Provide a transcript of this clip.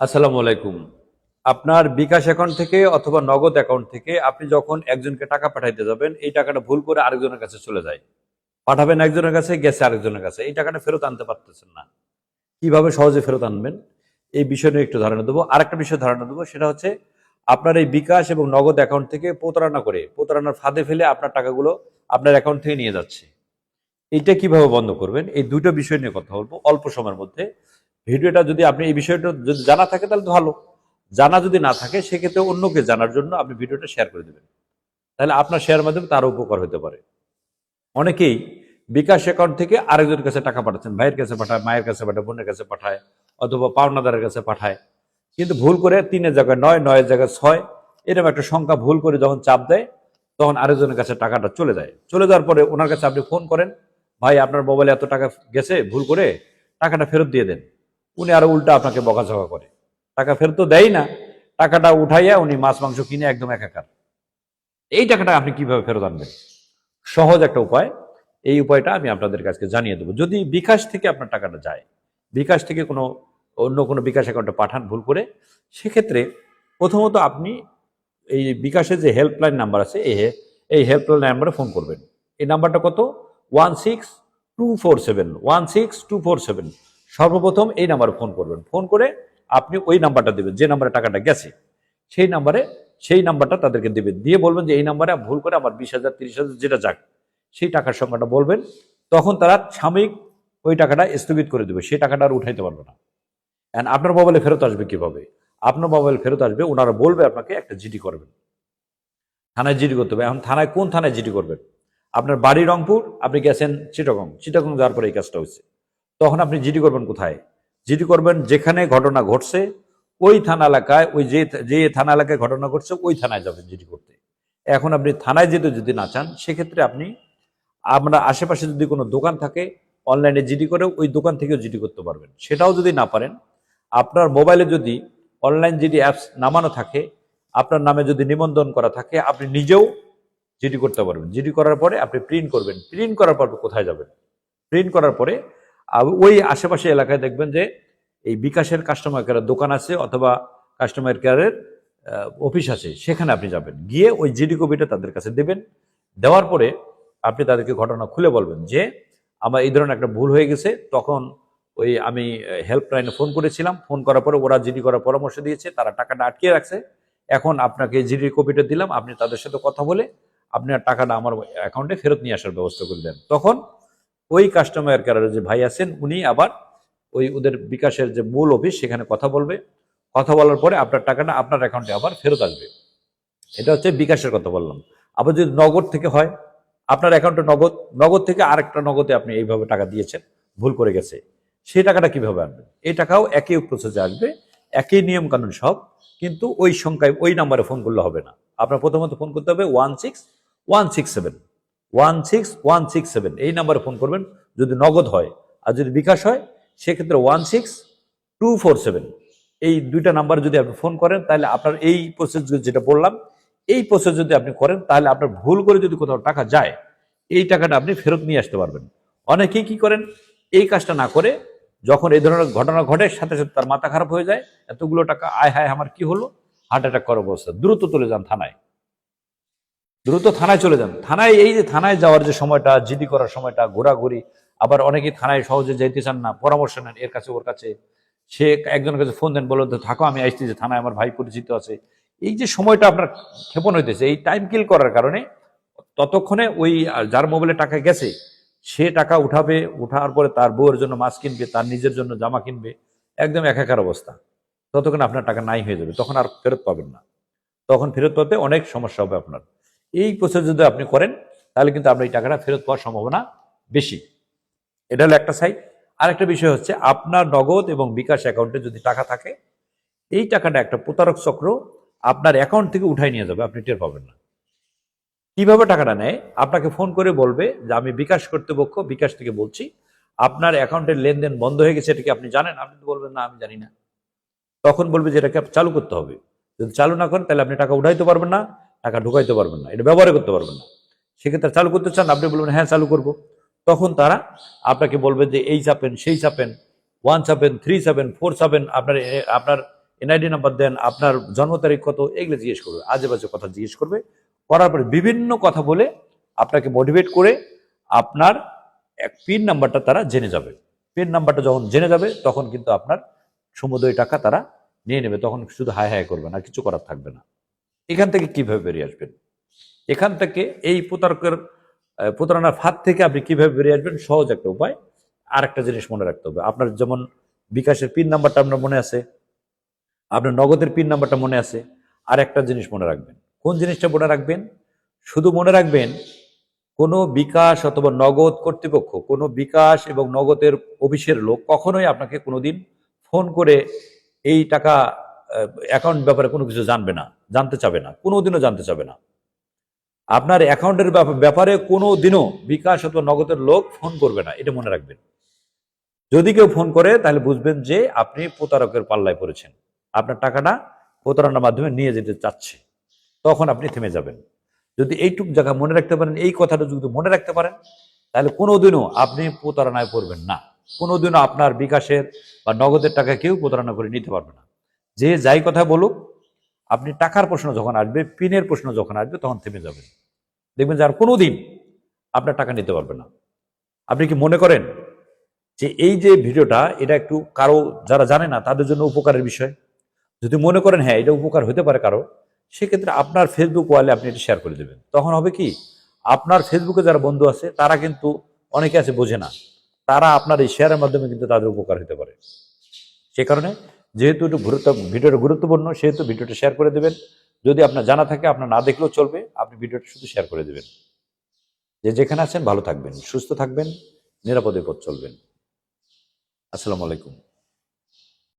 আসসালামু আলাইকুম। আপনার বিকাশ অ্যাকাউন্ট থেকে অথবা নগদ অ্যাকাউন্ট থেকে আপনি যখন একজনকে টাকা পাঠাইতে যাবেন, এই টাকাটা ভুল করে আরেকজনের কাছে চলে যায়। পাঠাবেন একজনের কাছে, গেছে আরেকজনের কাছে। এই টাকাটা ফেরত আনতে পারতেছেন না। কীভাবে সহজে ফেরত আনবেন? এই বিষয় নিয়ে একটু ধারণা দেবো। আরেকটা বিষয় ধারণা দেবো, সেটা হচ্ছে আপনার এই বিকাশ এবং নগদ অ্যাকাউন্ট থেকে প্রতারণা করে, প্রতারণার ফাঁদে ফেলে আপনার টাকাগুলো আপনার অ্যাকাউন্ট থেকে নিয়ে যাচ্ছে। এইটা কীভাবে বন্ধ করবেন? এই দুটো বিষয় নিয়ে কথা বলব। অল্প সময়ের মধ্যে ভিডিওটা যদি আপনি এই বিষয়টা যদি জানা থাকে, তাহলে ভালো। জানা যদি না থাকে, সেক্ষেত্রে অন্যকে জানার জন্য আপনি ভিডিওটা শেয়ার করে দেবেন। তাহলে আপনার শেয়ার মাধ্যমে তারও উপকার হতে পারে। অনেকেই বিকাশ অ্যাকাউন্ট থেকে আরেকজনের কাছে টাকা পাঠাচ্ছেন, ভাইয়ের কাছে পাঠায়, মায়ের কাছে পাঠায়, বোনের কাছে পাঠায়, অথবা পাওনাদারের কাছে পাঠায়। কিন্তু ভুল করে তিনের জায়গায় নয়, নয়ের জায়গায় ছয়, এরকম একটা সংখ্যা ভুল করে যখন চাপ দেয়, তখন আরেকজনের কাছে টাকাটা চলে যায়। চলে যাওয়ার পরে ওনার কাছে আপনি ফোন করেন, ভাই, আপনার মোবাইলে এত টাকা গেছে, ভুল করে টাকাটা ফেরত দিয়ে দেন। উনি আরও উল্টা আপনাকে বকাঝকা করে। টাকা ফেরত তো দেয় না, টাকাটা উঠাইয়া উনি মাছ, মাংস কিনে একদম একাকার। এই টাকাটা আপনি কীভাবে ফেরত আনবেন? সহজ একটা উপায়। এই উপায়টা আমি আপনাদের কাছে জানিয়ে দেবো। যদি বিকাশ থেকে আপনার টাকাটা যায়, বিকাশ থেকে কোনো অন্য কোনো বিকাশ অ্যাকাউন্টে পাঠান ভুল করে, সেক্ষেত্রে প্রথমত আপনি এই বিকাশের যে হেল্পলাইন নাম্বার আছে, এই এই হেল্পলাইন নাম্বারে ফোন করবেন। এই নাম্বারটা কত? One six two four seven one six two four seven সর্বপ্রথম এই নাম্বারে ফোন করবেন। ফোন করে আপনি ওই নাম্বারটা দেবেন, যে নাম্বারে টাকাটা গেছে, সেই নাম্বারে, সেই নাম্বারটা তাদেরকে দেবেন। দিয়ে বলবেন যে এই নাম্বারে ভুল করে আমার বিশ হাজার, তিরিশ হাজার, যেটা যাক, সেই টাকার সংখ্যাটা বলবেন। তখন তারা সাময়িক ওই টাকাটা স্থগিত করে দেবে, সেই টাকাটা আর উঠাইতে পারবে না। And আপনার মোবাইলে ফেরত আসবে কীভাবে? আপনার মোবাইল ফেরত আসবে ওনারা বলবে আপনাকে একটা জিডি করবেন। থানায় জিডি করতে হবে। এখন থানায় কোন থানায় জিডি করবেন? আপনার বাড়ি রংপুর, আপনি গেছেন চিটাগং। চিটাগং যাওয়ার পরে এই কাজটা হচ্ছে তখন আপনি জিডি করবেন কোথায়? জিডি করবেন যেখানে ঘটনা ঘটছে, ওই থানা এলাকায়, ওই যে যে থানা এলাকায় ঘটনা ঘটছে, ওই থানায় যাবেন জিডি করতে। এখন আপনি থানায় যেতে যদি না চান, সেক্ষেত্রে আপনি, আমরা আশেপাশে যদি কোনো দোকান থাকে, অনলাইনে জিডি করে ওই দোকান থেকেও জিডি করতে পারবেন। সেটাও যদি না পারেন, আপনার মোবাইলে যদি অনলাইন জিডি অ্যাপস নামানো থাকে, আপনার নামে যদি নিবন্ধন করা থাকে, আপনি নিজেও জিডি করতে পারবেন। জিডি করার পরে আপনি প্রিন্ট করবেন। প্রিন্ট করার পর কোথায় যাবেন? প্রিন্ট করার পরে ওই আশেপাশে এলাকায় দেখবেন যে এই বিকাশের কাস্টমার কেয়ারের দোকান আছে অথবা কাস্টমার কেয়ারের অফিস আছে, সেখানে আপনি যাবেন। গিয়ে ওই জিডি কপিটা তাদের কাছে দেবেন। দেওয়ার পরে আপনি তাদেরকে ঘটনা খুলে বলবেন যে, আমার এই ধরনের একটা ভুল হয়ে গেছে। তখন ওই আমি হেল্পলাইনে ফোন করেছিলাম। ফোন করার পরে ওরা জিডি করার পরামর্শ দিয়েছে, তারা টাকাটা আটকিয়ে রাখছে। এখন আপনাকে জিডি কপিটা দিলাম, আপনি তাদের সাথে কথা বলে আপনার টাকাটা আমার অ্যাকাউন্টে ফেরত নিয়ে আসার ব্যবস্থা করে দেন। তখন ওই কাস্টমার কেয়ারের যে ভাই আছেন, উনি আবার ওই ওদের বিকাশের যে মূল অফিস, সেখানে কথা বলবে। কথা বলার পরে আপনার টাকাটা আপনার অ্যাকাউন্টে আবার ফেরত আসবে। এটা হচ্ছে বিকাশের কথা বললাম। আবার যদি নগদ থেকে হয়, আপনার অ্যাকাউন্টে নগদ নগদ থেকে আরেকটা নগদে আপনি এইভাবে টাকা দিয়েছেন, ভুল করে গেছে। সেই টাকাটা কীভাবে আনবেন? এই টাকাও একই প্রসেসে আসবে, একই নিয়ম কানুন সব, কিন্তু ওই সংখ্যায় ওই নাম্বারে ফোন করলে হবে না। আপনার প্রথমত ফোন করতে হবে one six one six seven one six one six seven এই নাম্বারে ফোন করবেন, যদি নগদ হয় আর যদি বিকাশ হয়, সেক্ষেত্রে one six two four seven এই দুইটা নাম্বার যদি আপনি ফোন করেন, তাহলে আপনার এই প্রসেস যেটা বললাম, এই প্রসেস যদি আপনি করেন, তাহলে আপনার ভুল করে যদি কোথাও টাকা যায়, এই টাকাটা আপনি ফেরত নিয়ে আসতে পারবেন। অনেকেই কি করেন, এই কাজটা না করে যখন এই ধরনের ঘটনা ঘটে, সাথে সাথে তার মাথা খারাপ হয়ে যায়, এতগুলো টাকা, আয় হায়, আমার কি হলো? হার্ট অ্যাটাক করার অবস্থা। দ্রুত চলে যান থানায়। দ্রুত থানায় চলে যান। থানায়, এই যে থানায় যাওয়ার যে সময়টা, জিডি করার সময়টা, ঘোরাঘুরি, আবার অনেকেই থানায় সহজে যাইতে চান না, পরামর্শ নেন এর কাছে, ওর কাছে। সে একজনের কাছে ফোন দেন বলো থাকো, আমি আসছি যে থানায় আমার ভাই পরিচিত আছে। এই যে সময়টা আপনার ক্ষেপণ হইতেছে, এই টাইম কিল করার কারণে ততক্ষণে ওই যার মোবাইলে টাকা গেছে, সে টাকা উঠাবে, উঠার পরে তার বউয়ের জন্য মাছ কিনবে, তার নিজের জন্য জামা কিনবে, একদম একাকার অবস্থা। ততক্ষণ আপনার টাকা নাই হয়ে যাবে, তখন আর ফেরত পাবেন না। তখন ফেরত পাতে অনেক সমস্যা হবে আপনার। এই প্রসেস যদি আপনি করেন, তাহলে কিন্তু আপনার এই টাকাটা ফেরত পাওয়ার সম্ভাবনা বেশি। এটা হলো একটা সাইড আরেকটা বিষয় হচ্ছে, আপনার নগদ এবং বিকাশ অ্যাকাউন্টে যদি টাকা থাকে, এই টাকাটা একটা প্রতারক চক্র আপনার অ্যাকাউন্ট থেকে উঠাই নিয়ে যাবে, আপনি টের পাবেন না। কীভাবে টাকাটা নেয়? আপনাকে ফোন করে বলবে যে, আমি বিকাশ কর্তৃপক্ষ, বিকাশ থেকে বলছি, আপনার অ্যাকাউন্টের লেনদেন বন্ধ হয়ে গেছে, এটা কি আপনি জানেন? আপনি তো বলবেন, না, আমি জানি না। তখন বলবে যে এটাকে চালু করতে হবে? যদি চালু না করেন, তাহলে আপনি টাকা উঠাইতে পারবেন না। টাকা ঢুকাইতে পারবেন না, এটা ব্যবহার করতে পারবেন না। সেক্ষেত্রে চালু করতে চান, আপনি বলবেন হ্যাঁ চালু করব। তখন তারা আপনাকে বলবে যে, এই চাপেন, সেই চাপেন ওয়ান চাপেন থ্রি চাপেন ফোর চাপেন, আপনার আপনার এনআইডি নাম্বার দেন, আপনার জন্ম তারিখ কত, এগুলো জিজ্ঞেস করবে আজে বাজে কথা জিজ্ঞেস করবে। করার পরে বিভিন্ন কথা বলে আপনাকে মোটিভেট করে আপনার এক পিন নাম্বারটা তারা জেনে যাবে। পিন নাম্বারটা যখন জেনে যাবে, তখন কিন্তু আপনার সমুদয় টাকা তারা নিয়ে নেবে। তখন শুধু হায় হায় করবে না কিছু করার থাকবে না। এখান থেকে কীভাবে বেরিয়ে আসবেন? এখান থেকে এই প্রতারকের প্রতারণার ফাঁদ থেকে আপনি কীভাবে বেরিয়ে আসবেন? সহজ একটা উপায়। আর একটা জিনিস মনে রাখতে হবে। আপনার যেমন বিকাশের পিন নাম্বারটা আপনার মনে আছে, আপনার নগদের পিন নাম্বারটা মনে আছে আর একটা জিনিস মনে রাখবেন। কোন জিনিসটা মনে রাখবেন? শুধু মনে রাখবেন, কোনো বিকাশ অথবা নগদ কর্তৃপক্ষ, কোনো বিকাশ এবং নগদের অফিসের লোক কখনোই আপনাকে কোনোদিন ফোন করে এই টাকা অ্যাকাউন্ট ব্যাপারে কোনো কিছু জানবে না, জানতে চাবে না, কোনোদিনও জানতে চাবে না। আপনার অ্যাকাউন্টের ব্যাপারে কোনো দিনও বিকাশ অথবা নগদের লোক ফোন করবে না, এটা মনে রাখবেন। যদি কেউ ফোন করে, তাহলে বুঝবেন যে আপনি প্রতারকের পাল্লায় পড়েছেন। আপনার টাকাটা প্রতারণার মাধ্যমে নিয়ে যেতে চাচ্ছে। তখন আপনি থেমে যাবেন। যদি এইটুক জায়গা মনে রাখতে পারেন, এই কথাটা যদি মনে রাখতে পারেন, তাহলে কোনোদিনও আপনি প্রতারণায় পড়বেন না। কোনোদিনও আপনার বিকাশের বা নগদের টাকা কেউ প্রতারণা করে নিতে পারবে না। যে যাই কথা বলুক, আপনি টাকার প্রশ্ন যখন আসবে, পিনের প্রশ্ন যখন আসবে, তখন থেমে যাবেন। দেখবেন যে আর কোনোদিন আপনার টাকা নিতে পারবে না। আপনি কি মনে করেন যে এই যে ভিডিওটা, এটা একটু কারও, যারা জানে না, তাদের জন্য উপকারের বিষয়? যদি মনে করেন হ্যাঁ এটা উপকার হতে পারে কারও, সেক্ষেত্রে আপনার ফেসবুক ওয়ালে আপনি এটা শেয়ার করে দেবেন। তখন হবে কি, আপনার ফেসবুকে যারা বন্ধু আছে, তারা কিন্তু অনেকে আছে বোঝে না। তারা আপনার এই শেয়ারের মাধ্যমে কিন্তু তাদের উপকার হতে পারে। সে কারণে যেহেতু একটু ভিডিওটা গুরুত্বপূর্ণ, সেহেতু ভিডিওটা শেয়ার করে দেবেন। যদি আপনার জানা থাকে, আপনার না দেখলেও চলবে, আপনি ভিডিওটা শুধু শেয়ার করে দেবেন। যে যেখানে আছেন, ভালো থাকবেন, সুস্থ থাকবেন, নিরাপদে পথ চলবেন। আসসালামু আলাইকুম।